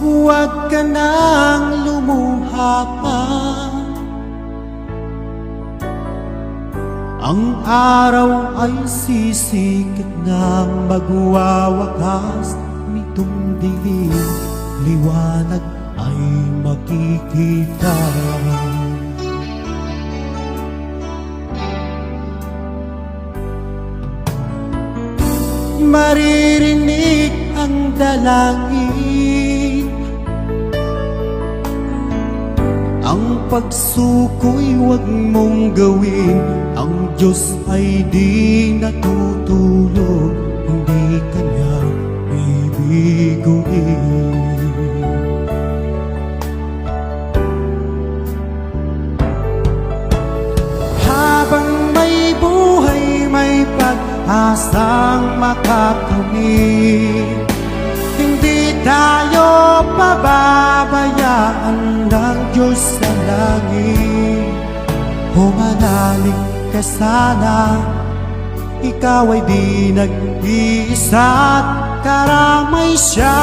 ka nang lumuha pa. Ang araw ay sisikat na magwawakas Nitong dilim, liwanag ay makikita. Maririnig ang dalangin Ang pagsuko'y huwag mong gawin. Ang Diyos ay di natutulog. Hindi ka niya Habang may buhay, may pag-asang makakamit Hindi tayo pababayaan Humanalig ka sana. Ikaw ay di nag-iisa at karamay siya.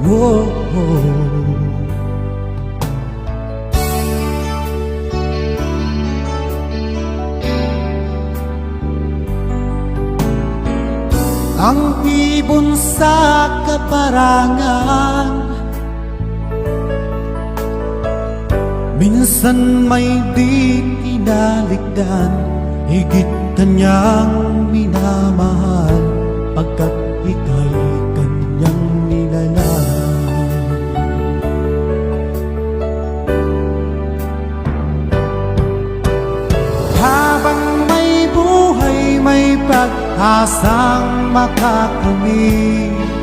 Whoa, Ang ibon sa kaparangan Minsan may di kinaligdan Higit kanyang minamahal Pagkat ika'y kanyang nilalang Habang may buhay, may pag-asang makakamit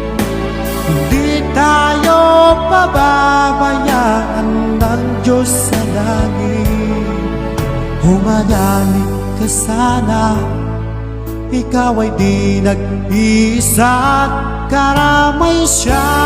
Hindi tayo pababayaan ng Diyos sa langit. Humanalig ka sana. Ikaw ay di nag-isa karamay siya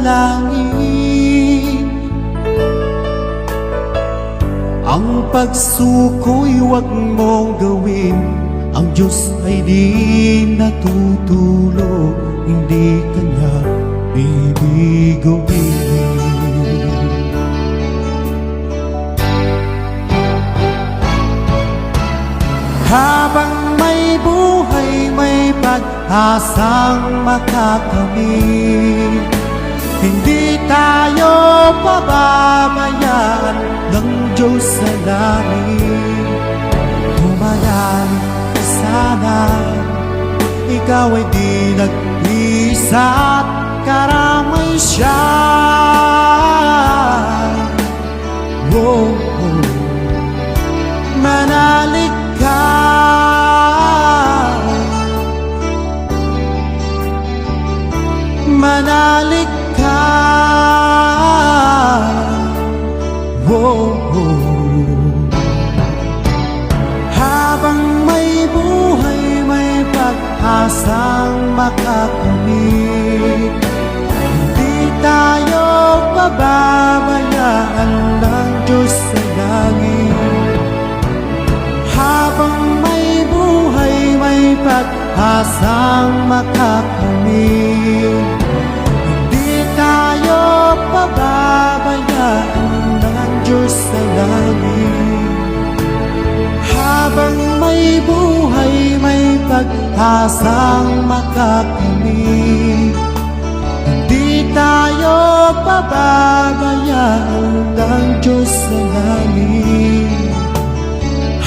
ang dalangin Ang pagsuko'y huwag mong gawin. Ang Diyos ay di natutulog Hindi ka niya bibiguin Habang may buhay, may pag-asang makakamit Diyos sa langit. Humanalig ka sana. Ikaw ay di nag-isa at karamay siya. Whoa, whoa. Manalig ka. Manalig pag-asang makakamit. Hindi tayo pababayaan ng Diyos sa langit. Habang may buhay, may pag-asang makakamit pag-asang makakamit Hindi tayo pababayaan ng Diyos sa langit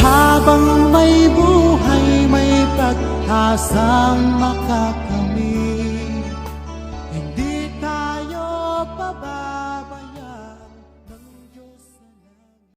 habang may buhay, may pag-asang makakita